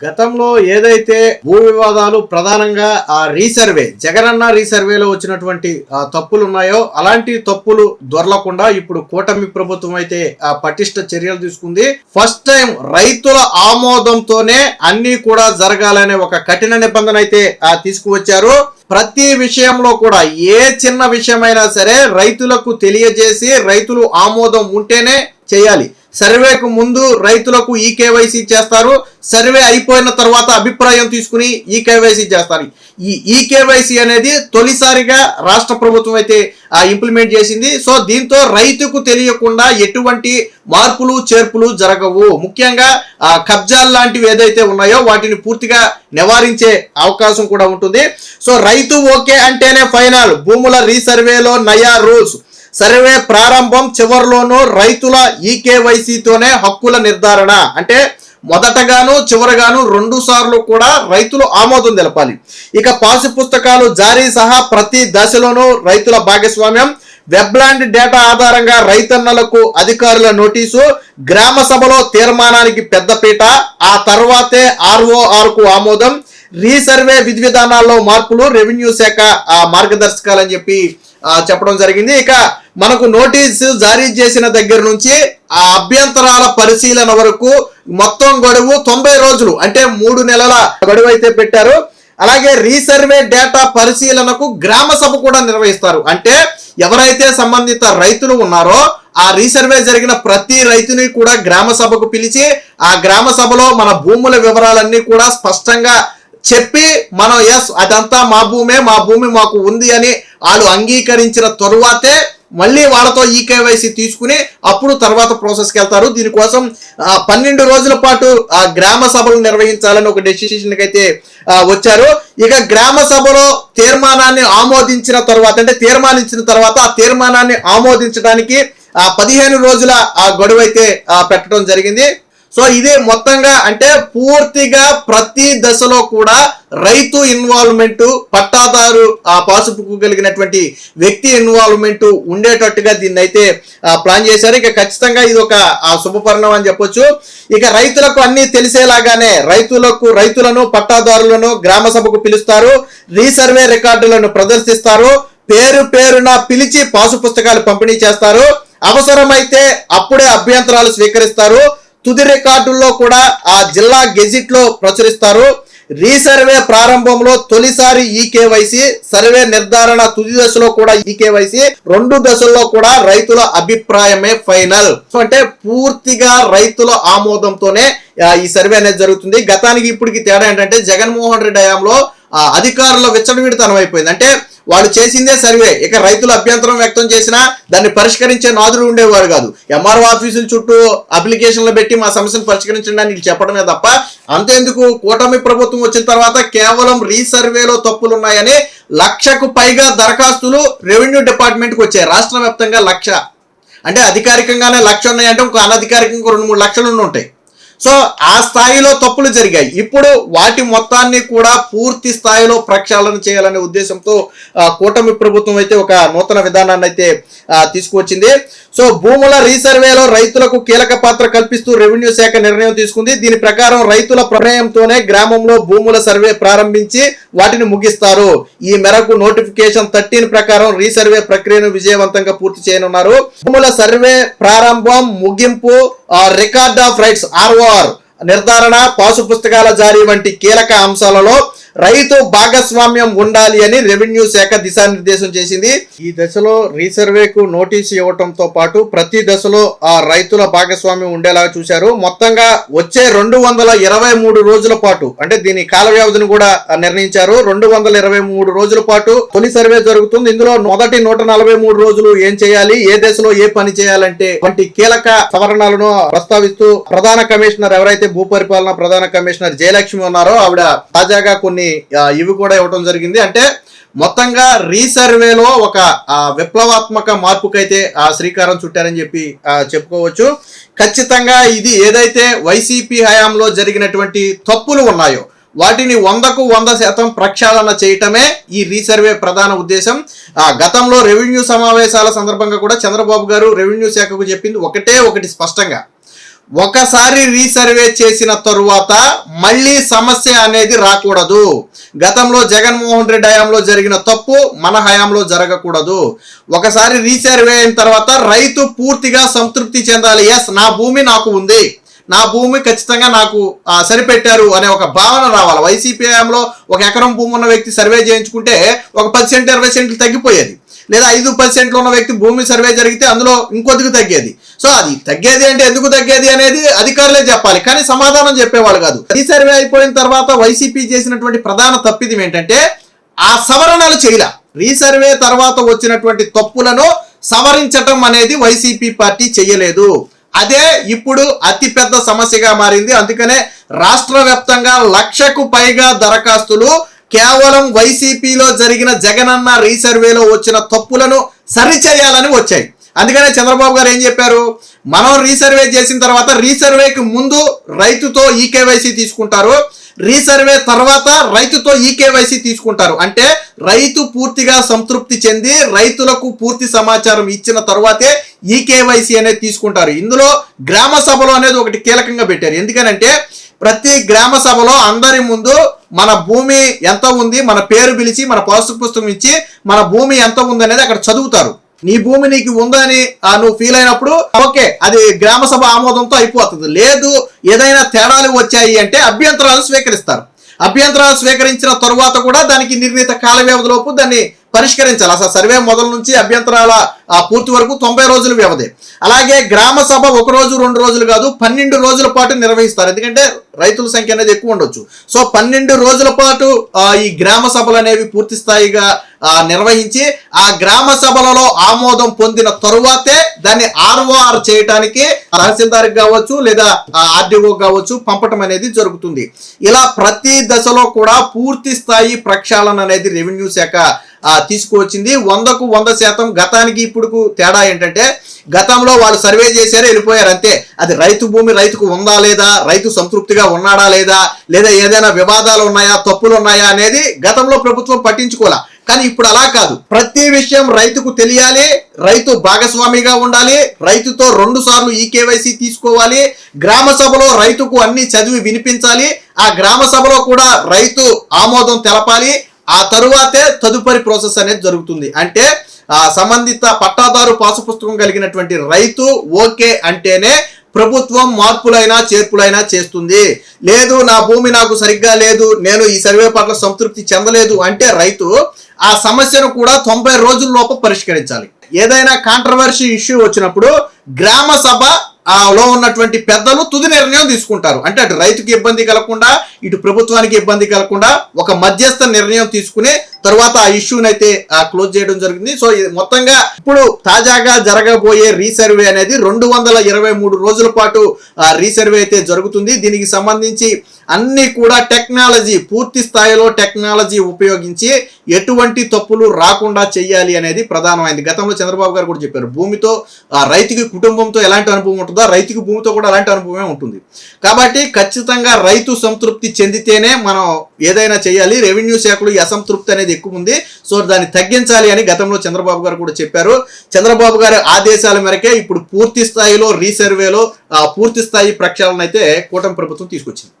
గతంలో ఏదైతే భూ వివాదాలు ప్రధానంగా ఆ రీసర్వే జగనన్న రీసర్వేలో వచ్చినటువంటి తప్పులు ఉన్నాయో అలాంటి తప్పులు దొరలకుండా ఇప్పుడు కూటమి ప్రభుత్వం అయితే ఆ పటిష్ట చర్యలు తీసుకుంది. ఫస్ట్ టైం రైతుల ఆమోదంతోనే అన్ని కూడా జరగాలనే ఒక కఠిన నిబంధన అయితే ఆ, తీసుకువచ్చారు. ప్రతి విషయంలో కూడా ఏ చిన్న విషయమైనా సరే రైతులకు తెలియజేసి రైతులు ఆమోదం ఉంటేనే చేయాలి. సర్వేకు ముందు రైతులకు ఈ కేవైసీ చేస్తారు సర్వే అయిపోయిన తర్వాత అభిప్రాయం తీసుకుని ఈ కేవైసీ చేస్తారు ఈ ఈ కేవైసీ అనేది తొలిసారిగా రాష్ట్ర ప్రభుత్వం అయితే ఇంప్లిమెంట్ చేసింది. సో దీంతో రైతుకు తెలియకుండా ఎటువంటి మార్పులు చేర్పులు జరగవు. ముఖ్యంగా ఆ, కబ్జాలు లాంటివి ఏదైతే ఉన్నాయో వాటిని పూర్తిగా నివారించే అవకాశం కూడా ఉంటుంది. సో రైతు ఓకే అంటేనే ఫైనల్. భూముల రీసర్వేలో నయా రూల్స్. సర్వే ప్రారంభం చివరిలోనూ రైతుల ఈకేవైసీతోనే హక్కుల నిర్ధారణ. అంటే మొదటగాను చివరగాను రెండు సార్లు కూడా రైతులు ఆమోదం తెలపాలి. ఇక పాసు పుస్తకాలు జారీ సహా ప్రతి దశలోనూ రైతుల భాగస్వామ్యం. వెబ్లాండ్ డేటా ఆధారంగా రైతన్నలకు అధికారుల నోటీసు. గ్రామ సభలో తీర్మానానికి పెద్దపీట. ఆ తర్వాతే ఆర్ఓఆర్కు ఆమోదం. రీసర్వే విధి విధానాల్లో మార్పులు రెవెన్యూ శాఖ మార్గదర్శకాలని చెప్పి చెప్పడం జరిగింది. ఇక మనకు నోటీసు జారీ చేసిన దగ్గర నుంచి ఆ అభ్యంతరాల పరిశీలన వరకు మొత్తం గడువు తొంభై రోజులు అంటే మూడు నెలల గడువు అయితే పెట్టారు. అలాగే రీసర్వే డేటా పరిశీలనకు గ్రామ సభ కూడా నిర్వహిస్తారు. అంటే ఎవరైతే సంబంధిత రైతులు ఉన్నారో ఆ రీసర్వే జరిగిన ప్రతి రైతుని కూడా గ్రామ సభకు పిలిచి ఆ గ్రామ సభలో మన భూముల వివరాలన్నీ కూడా స్పష్టంగా చెప్పి మనం ఎస్ అదంతా మా భూమే మా భూమి మాకు ఉంది అని వాళ్ళు అంగీకరించిన తరువాతే మళ్ళీ వాళ్ళతో ఈ కేవైసీ తీసుకుని అప్పుడు తర్వాత ప్రాసెస్కి వెళ్తారు. దీనికోసం పన్నెండు రోజుల పాటు ఆ గ్రామ సభలు నిర్వహించాలని ఒక డెసిషన్కి అయితే వచ్చారు. ఇక గ్రామ సభలో తీర్మానాన్ని ఆమోదించిన తర్వాత అంటే తీర్మానించిన తర్వాత ఆ తీర్మానాన్ని ఆమోదించడానికి ఆ పదిహేను రోజుల ఆ గడువు అయితే పెట్టడం జరిగింది. సో ఇదే మొత్తంగా అంటే పూర్తిగా ప్రతి దశలో కూడా రైతు ఇన్వాల్వ్మెంట్ పట్టాదారు ఆ పాసుపుకు కలిగినటువంటి వ్యక్తి ఇన్వాల్వ్మెంట్ ఉండేటట్టుగా దీన్ని అయితే ప్లాన్ చేశారు. ఇక ఖచ్చితంగా ఇది ఒక ఆ, శుభపరిణామం అని చెప్పొచ్చు. ఇక రైతులకు అన్ని తెలిసేలాగానే రైతులకు రైతులను పట్టాదారులను గ్రామ సభకు పిలుస్తారు. రీసర్వే రికార్డులను ప్రదర్శిస్తారు. పేరు పేరున పిలిచి పాసు పుస్తకాలు పంపిణీ చేస్తారు. అవసరమైతే అప్పుడే అభ్యంతరాలు స్వీకరిస్తారు. తుది రికార్డుల్లో కూడా ఆ జిల్లా గెజిట్లో ప్రచురిస్తారు. రీసర్వే ప్రారంభంలో తొలిసారి ఈ కేవైసీ సర్వే నిర్ధారణ తుది దశలో కూడా ఈ కేవైసీ రెండు దశల్లో కూడా రైతుల అభిప్రాయమే ఫైనల్. అంటే పూర్తిగా రైతుల ఆమోదంతోనే ఈ సర్వే అనేది జరుగుతుంది. గతానికి ఇప్పటికి తేడా ఏంటంటే జగన్మోహన్ రెడ్డి హయాంలో అధికారుల విచ్చలవిడితనం అయిపోయింది. అంటే వాళ్ళు చేసిందే సర్వే. ఇక రైతులు అభ్యంతరం వ్యక్తం చేసినా దాన్ని పరిష్కరించే నాదులు ఉండేవారు కాదు. ఎంఆర్ఓ ఆఫీసుల చుట్టూ అప్లికేషన్లు పెట్టి మా సమస్యను పరిష్కరించండి అని చెప్పడమే తప్ప అంతేందుకు కూటమి ప్రభుత్వం వచ్చిన తర్వాత కేవలం రీసర్వేలో తప్పులు ఉన్నాయని లక్షకు పైగా దరఖాస్తులు రెవెన్యూ డిపార్ట్మెంట్కి వచ్చాయి. రాష్ట్ర వ్యాప్తంగా లక్ష. అంటే అధికారికంగానే లక్ష ఉన్నాయంటే ఒక అనధికారికంగా రెండు మూడు లక్షలు ఉంటాయి. సో ఆ స్థాయిలో తప్పులు జరిగాయి. ఇప్పుడు వాటి మొత్తాన్ని కూడా పూర్తి స్థాయిలో ప్రక్షాళన చేయాలనే ఉద్దేశంతో కూటమి ప్రభుత్వం అయితే ఒక నూతన విధానాన్ని అయితే తీసుకువచ్చింది. సో భూముల రీసర్వేలో రైతులకు కీలక పాత్ర కల్పిస్తూ రెవెన్యూ శాఖ నిర్ణయం తీసుకుంది. దీని ప్రకారం రైతుల ప్రమేయంతోనే గ్రామంలో భూముల సర్వే ప్రారంభించి వాటిని ముగిస్తారు. ఈ మేరకు నోటిఫికేషన్ థర్టీన్ ప్రకారం రీసర్వే ప్రక్రియను విజయవంతంగా పూర్తి చేయనున్నారు. భూముల సర్వే ప్రారంభం ముగింపు రికార్డ్ ఆఫ్ రైట్స్ ఆర్ఓఆర్ నిర్ధారణ పాసు పుస్తకాల జారీ వంటి కీలక అంశాలలో రైతు భాగస్వామ్యం ఉండాలి అని రెవెన్యూ శాఖ దిశానిర్దేశం చేసింది. ఈ దశలో రీసర్వేకు నోటీసు ఇవ్వటంతో పాటు ప్రతి దశలో ఆ రైతుల భాగస్వామ్యం ఉండేలాగా చూశారు. మొత్తంగా వచ్చే రెండు వందల ఇరవై మూడు రోజుల పాటు అంటే దీని కాల వ్యవధిని కూడా నిర్ణయించారు. రెండు వందల ఇరవై మూడు రోజుల పాటు తొలి సర్వే జరుగుతుంది. ఇందులో మొదటి నూట నలభై మూడు రోజులు ఏం చేయాలి? ఏ దశలో ఏ పని చేయాలంటే వంటి కీలక సవరణలను ప్రస్తావిస్తూ ప్రధాన కమిషనర్ ఎవరైతే భూ పరిపాలన ప్రధాన కమిషనర్ జయలక్ష్మి ఉన్నారో ఆవిడ తాజాగా కొన్ని ఇవి కూడా ఇవ్వడం జరిగింది. అంటే మొత్తంగా రీసర్వేలో ఒక విప్లవాత్మక మార్పుకైతే ఆ, శ్రీకారం చుట్టారని చెప్పి చెప్పుకోవచ్చు. ఖచ్చితంగా ఇది ఏదైతే వైసీపీ హయాంలో జరిగినటువంటి తప్పులు ఉన్నాయో వాటిని వందకు వంద శాతం ప్రక్షాళన చేయటమే ఈ రీసర్వే ప్రధాన ఉద్దేశం. ఆ గతంలో రెవెన్యూ సమావేశాల సందర్భంగా కూడా చంద్రబాబు గారు రెవెన్యూ శాఖకు చెప్పింది ఒకటే ఒకటి స్పష్టంగా. ఒకసారి రీసర్వే చేసిన తరువాత మళ్ళీ సమస్య అనేది రాకూడదు. గతంలో జగన్మోహన్ రెడ్డి హయాంలో జరిగిన తప్పు మన హయాంలో జరగకూడదు. ఒకసారి రీసర్వే అయిన తర్వాత రైతు పూర్తిగా సంతృప్తి చెందాలి. ఎస్ నా భూమి నాకు ఉంది. నా భూమి ఖచ్చితంగా నాకు సరిపెట్టారు అనే ఒక భావన రావాలి. వైసీపీ హయాంలో ఒక ఎకరం భూమి ఉన్న వ్యక్తి సర్వే చేయించుకుంటే ఒక పది సెంట్లు ఇరవై సెంట్లు తగ్గిపోయేది. లేదా ఐదు పది ఉన్న వ్యక్తి భూమి సర్వే జరిగితే అందులో ఇంకొద్దికి తగ్గేది. సో అది తగ్గేది అంటే ఎందుకు తగ్గేది అనేది అధికారులే చెప్పాలి. కానీ సమాధానం చెప్పేవాళ్ళు కాదు. ఈ సర్వే అయిపోయిన తర్వాత వైసీపీ చేసినటువంటి ప్రధాన తప్పిదం ఏంటంటే ఆ సవరణలు చేయలే. రీసర్వే తర్వాత వచ్చినటువంటి తప్పులను సవరించటం అనేది వైసీపీ పార్టీ చేయలేదు అదే ఇప్పుడు అతిపెద్ద సమస్యగా మారింది. అందుకనే రాష్ట్ర వ్యాప్తంగా లక్షకు పైగా దరఖాస్తులు కేవలం వైసీపీలో జరిగిన జగనన్న రీసర్వేలో వచ్చిన తప్పులను సరిచేయాలని వచ్చాయి. అందుకనే చంద్రబాబు గారు ఏం చెప్పారు? మనం రీసర్వే చేసిన తర్వాత రీసర్వేకి ముందు రైతుతో ఈకేవైసీ తీసుకుంటారు. రీసర్వే తర్వాత రైతుతో ఈకేవైసీ తీసుకుంటారు. అంటే రైతు పూర్తిగా సంతృప్తి చెంది రైతులకు పూర్తి సమాచారం ఇచ్చిన తర్వాతే ఈకేవైసీ అనేది తీసుకుంటారు. ఇందులో గ్రామ సభలు అనేది ఒకటి కీలకంగా పెట్టారు. ఎందుకనంటే ప్రతి గ్రామ సభలో అందరి ముందు మన భూమి ఎంత ఉంది మన పేరు పిలిచి మన పాసు పుస్తకం ఇచ్చి మన భూమి ఎంత ఉంది అనేది అక్కడ చదువుతారు. నీ భూమి నీకు ఉందని నువ్వు ఫీల్ అయినప్పుడు ఓకే అది గ్రామ సభ ఆమోదంతో అయిపోతుంది. లేదు ఏదైనా తేడాలు వచ్చాయి అంటే అభ్యంతరాలు స్వీకరిస్తారు. అభ్యంతరాలు స్వీకరించిన తరువాత కూడా దానికి నిర్ణీత కాల వ్యవధిలోపు దాన్ని పరిష్కరించాలి. అసలు సర్వే మొదల నుంచి అభ్యంతరాల పూర్తి వరకు తొంభై రోజుల వ్యవధి. అలాగే గ్రామ సభ ఒక రోజు రెండు రోజులు కాదు పన్నెండు రోజుల పాటు నిర్వహిస్తారు. ఎందుకంటే రైతుల సంఖ్య అనేది ఎక్కువ ఉండొచ్చు. సో పన్నెండు రోజుల పాటు ఈ గ్రామ సభలు అనేవి పూర్తి స్థాయిగా నిర్వహించి ఆ గ్రామ సభలలో ఆమోదం పొందిన తరువాతే దాన్ని ఆర్ఓఆర్ చేయటానికి తహసీల్దార్కి కావచ్చు లేదా ఆర్డీఓ కావచ్చు పంపటం అనేది జరుగుతుంది. ఇలా ప్రతి దశలో కూడా పూర్తి స్థాయి ప్రక్షాళన అనేది రెవెన్యూ శాఖ తీసుకువచ్చింది. వందకు వంద శాతం గతానికి ఇప్పుడు తేడా ఏంటంటే గతంలో వాళ్ళు సర్వే చేశారు వెళ్ళిపోయారు అంతే. అది రైతు భూమి రైతుకు ఉందా లేదా రైతు సంతృప్తిగా ఉన్నాడా లేదా లేదా ఏదైనా వివాదాలు ఉన్నాయా తప్పులు ఉన్నాయా అనేది గతంలో ప్రభుత్వం పట్టించుకోలే. కానీ ఇప్పుడు అలా కాదు. ప్రతి విషయం రైతుకు తెలియాలి రైతు భాగస్వామిగా ఉండాలి రైతుతో రెండు సార్లు ఈ కేవైసీ తీసుకోవాలి గ్రామ సభలో రైతుకు అన్ని చదివి వినిపించాలి ఆ గ్రామ సభలో కూడా రైతు ఆమోదం తెలపాలి ఆ తరువాతే తదుపరి ప్రాసెస్ అనేది జరుగుతుంది. అంటే ఆ సంబంధిత పట్టాదారు పాసు పుస్తకం కలిగినటువంటి రైతు ఓకే అంటేనే ప్రభుత్వం మార్పులైనా చేర్పులైనా చేస్తుంది. లేదు నా భూమి నాకు సరిగ్గా లేదు నేను ఈ సర్వే పట్ల సంతృప్తి చెందలేదు అంటే రైతు ఆ సమస్యను కూడా తొంభై రోజుల్లోపు పరిష్కరించాలి. ఏదైనా కాంట్రవర్సీ ఇష్యూ వచ్చినప్పుడు గ్రామ సభ లో ఉన్నటువంటి పెద్దలు తుది నిర్ణయం తీసుకుంటారు. అంటే అటు రైతుకి ఇబ్బంది కలగకుండా ఇటు ప్రభుత్వానికి ఇబ్బంది కలగకుండా ఒక మధ్యస్థ నిర్ణయం తీసుకుని తర్వాత ఆ ఇష్యూని అయితే క్లోజ్ చేయడం జరిగింది. సో ఇది మొత్తంగా ఇప్పుడు తాజాగా జరగబోయే రీసర్వే అనేది రెండు వందల ఇరవై మూడు రోజుల పాటు ఆ, రీసర్వే అయితే జరుగుతుంది. దీనికి సంబంధించి అన్ని కూడా టెక్నాలజీ పూర్తి స్థాయిలో టెక్నాలజీ ఉపయోగించి ఎటువంటి తప్పులు రాకుండా చెయ్యాలి అనేది ప్రధానమైంది. గతంలో చంద్రబాబు గారు కూడా చెప్పారు భూమితో ఆ, రైతుకి కుటుంబంతో ఎలాంటి అనుభవం ఉంటుందో రైతుకి భూమితో కూడా అలాంటి అనుభవమే ఉంటుంది. కాబట్టి ఖచ్చితంగా రైతు సంతృప్తి చెందితేనే మనం ఏదైనా చేయాలి. రెవెన్యూ శాఖలు ఈ అసంతృప్తి అనేది ఎక్కువ ఉంది సో దాన్ని తగ్గించాలి అని గతంలో చంద్రబాబు గారు కూడా చెప్పారు. చంద్రబాబు గారి ఆదేశాల మేరకే ఇప్పుడు పూర్తి స్థాయిలో రీసర్వేలో ఆ, పూర్తి స్థాయి ప్రక్షాళన అయితే కూటమి ప్రభుత్వం తీసుకొచ్చింది.